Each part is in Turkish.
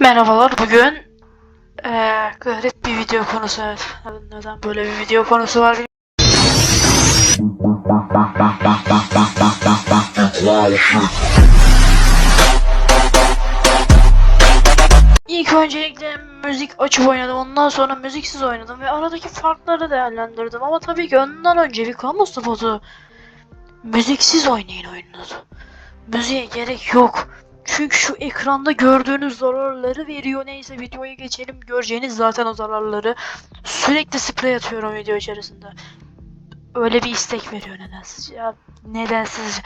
Merhabalar bugün eee garip bir video konusu evet. Neden böyle bir video konusu var İlk öncelikle müzik açıp oynadım ondan sonra müziksiz oynadım ve aradaki farkları değerlendirdim ama tabii ki ondan önce bir kamu spotu müziksiz oynayın oyununuzu. Müziğe gerek yok. Çünkü şu ekranda gördüğünüz zararları veriyor. Neyse videoya geçelim. Göreceğiniz zaten o zararları. Sürekli sprey atıyorum video içerisinde. Öyle bir istek veriyor nedensiz ya. Nedensiz.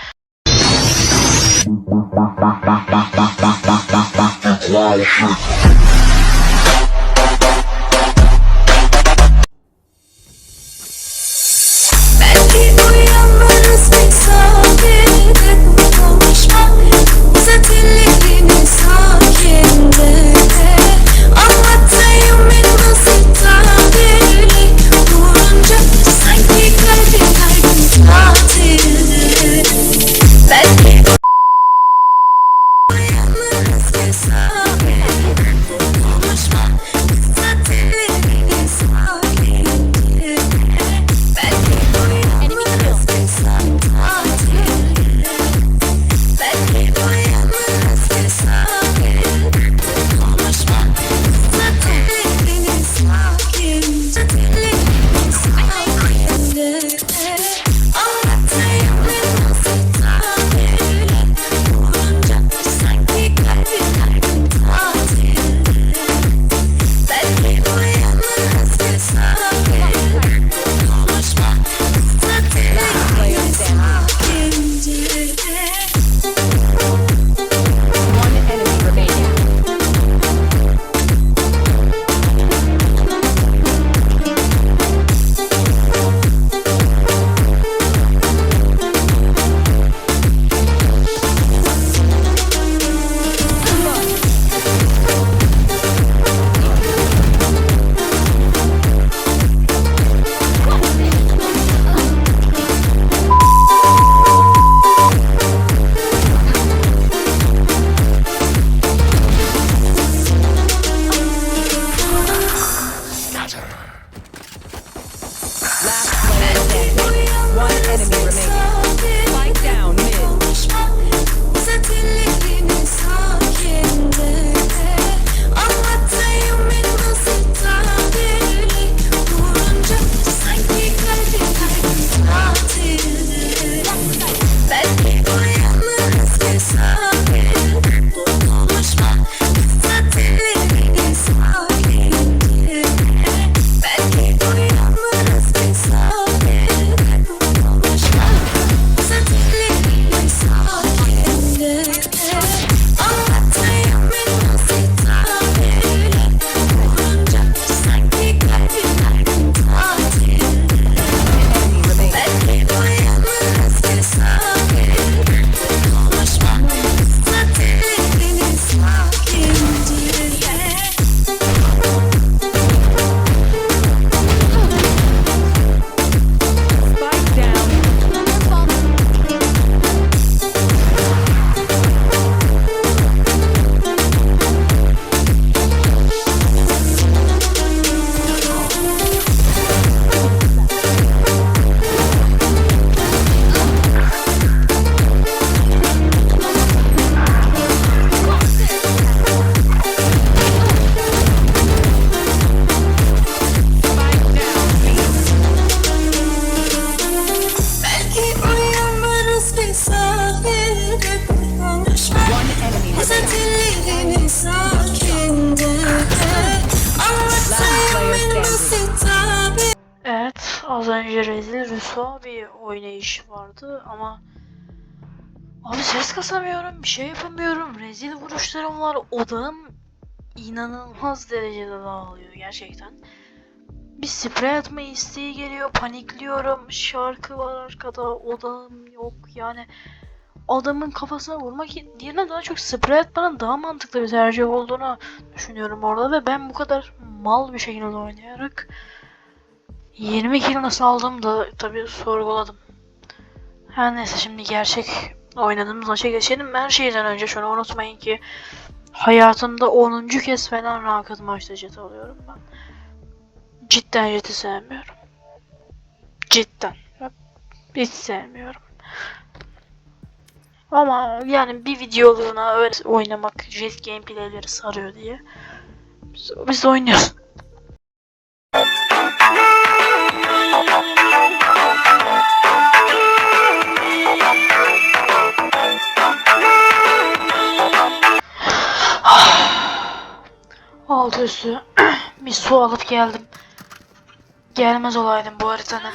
side. Oynayış vardı ama Abi ses kasamıyorum, bir şey yapamıyorum. Rezil vuruşlarım var. Odağım inanılmaz derecede dağılıyor gerçekten. Bir sprey atma isteği geliyor, panikliyorum. Şarkı var arkada, odağım yok. Yani adamın kafasına vurmak yerine daha çok sprey atmanın daha mantıklı bir tercih olduğunu düşünüyorum orada ve ben bu kadar mal bir şekilde oynayarak 20 kill nasıl aldım da tabii sorguladım. Her neyse şimdi gerçek oynadığımız maça geçelim. Her şeyden önce şunu unutmayın ki Hayatımda 10. kez falan ranked maçta jet alıyorum ben. Cidden jet'i sevmiyorum. Cidden. Hiç sevmiyorum. Ama yani bir videoluğuna öyle oynamak jet gameplayleri sarıyor diye biz, biz oynuyoruz. Altı üstü bir su alıp geldim. Gelmez olaydım bu haritanın.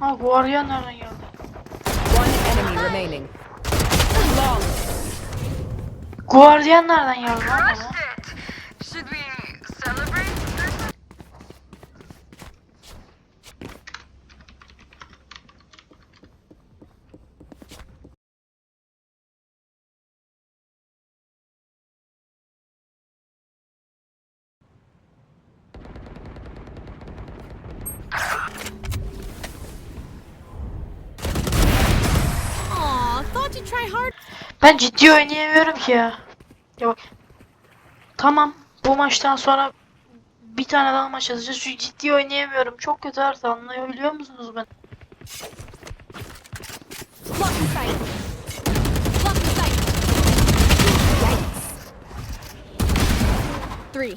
Ha Guardian nereden geldi? One enemy remaining. Flawless. Guardian nereden geldi lan bana? Ben ciddi oynayamıyorum ki ya. Ya bak. Tamam bu maçtan sonra bir tane daha maç atacağız. Şu ciddi oynayamıyorum. Çok kötü harita anlayabiliyor musunuz ben? Three.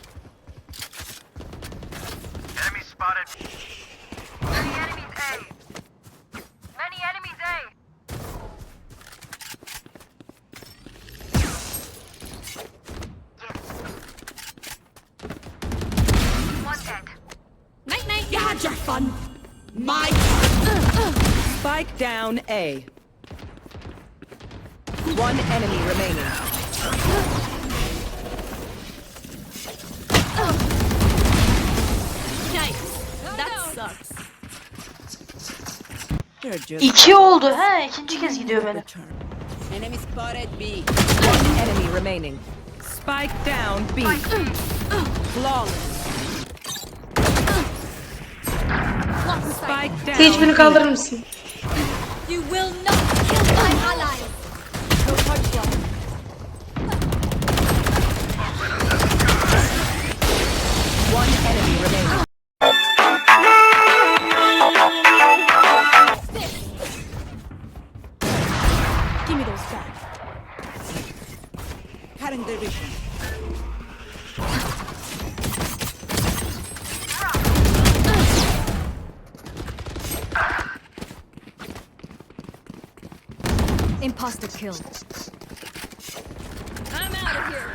Spike down A. One enemy remaining. You're just İki oldu. He ikinci kez gidiyor böyle. Enemy spotted B. One enemy remaining. Spike down B. Flawless. Spike down Hiçbirini kaldırır mısın? You will not kill my ally. No touch block. One enemy remaining. Give me those back. Cutting their Imposter killed. I'm out of here.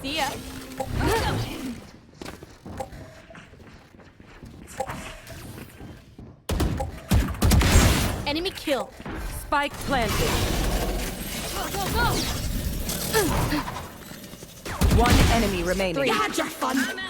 See ya. Enemy kill. Spike planted. Go, go, go. One enemy remaining. You had your fun.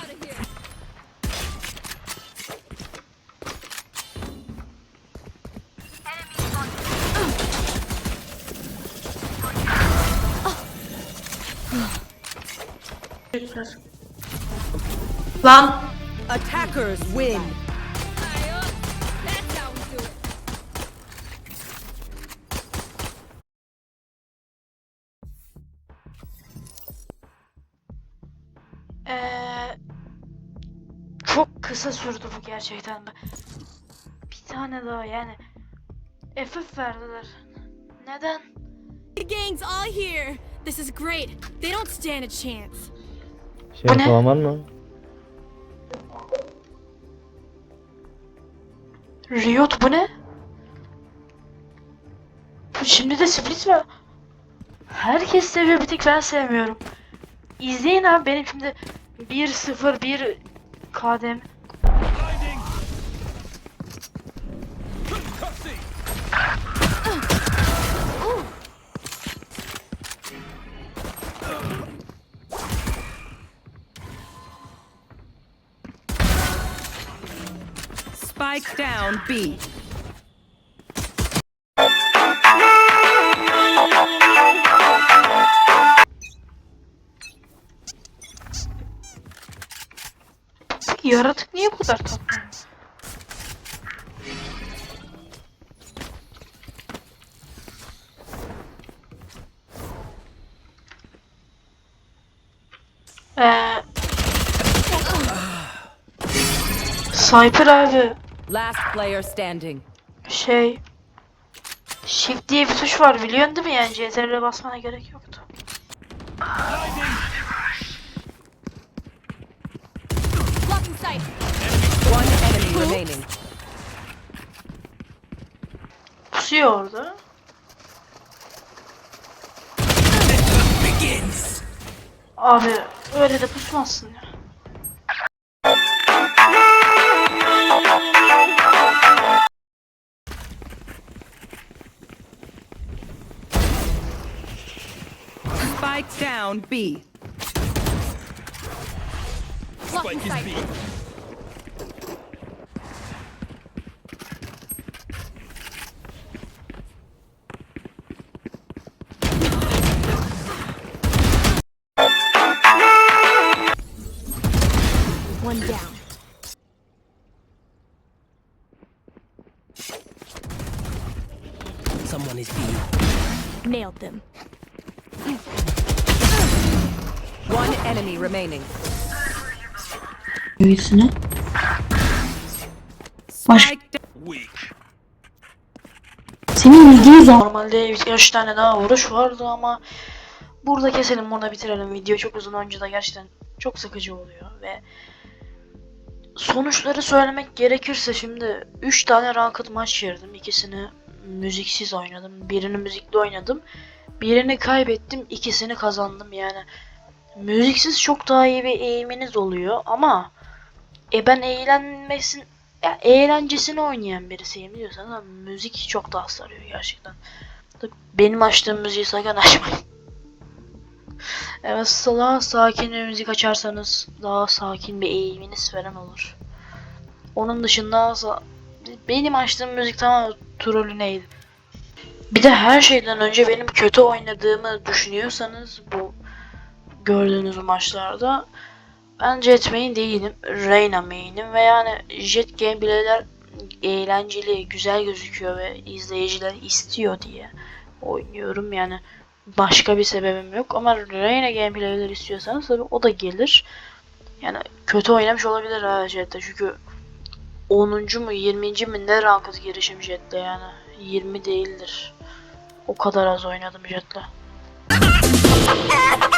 Here. Lan Attackers win. Ee, çok kısa sürdü bu gerçekten. Bir tane daha yani. FF verdiler. Neden? The gang's all here. This is great. They don't stand a chance. Şey ne? falan var mı? Riot bu ne? Bu Şimdi de split mi? Herkes seviyor bir tek ben sevmiyorum. İzleyin abi benim şimdi 1-0-1 KDM. Spike down B. Yaratık niye bu kadar tatlı? Ee... Sniper abi. Last player standing. şey Shift diye bir tuş var biliyorsun değil mi yani CTRL'e basmana gerek yoktu. One enemy remaining. Pusuyor orada. Abi öyle de pusmazsın ya. Spike down B. Blocking sight. One down. Someone is being Nailed them. Enemy remaining. Büyüsüne. Baş-. Senin ilgili zaman. Normalde birkaç tane daha vuruş vardı ama burada keselim burada bitirelim. Video çok uzun önce de gerçekten çok sıkıcı oluyor ve sonuçları söylemek gerekirse şimdi 3 tane ranked maç girdim. İkisini müziksiz oynadım. Birini müzikli oynadım. Birini kaybettim. ikisini kazandım yani. Müziksiz çok daha iyi bir eğiminiz oluyor ama e ben eğlenmesin ya eğlencesini oynayan birisiyim diyorsanız ama müzik çok daha sarıyor gerçekten. Benim açtığım müziği sakın açmayın. Evet daha sakin bir müzik açarsanız daha sakin bir eğiminiz falan olur. Onun dışında benim açtığım müzik tamamen trollüneydi. Bir de her şeyden önce benim kötü oynadığımı düşünüyorsanız bu gördüğünüz maçlarda ben Jet main değilim. Reyna main'im ve yani Jet gameplay'ler eğlenceli, güzel gözüküyor ve izleyiciler istiyor diye oynuyorum yani. Başka bir sebebim yok ama Reyna gameplay'ler istiyorsanız tabii o da gelir. Yani kötü oynamış olabilir ha Jet'te çünkü 10. mu 20. mi ne ranked girişim Jet'te yani 20 değildir. O kadar az oynadım Jet'le.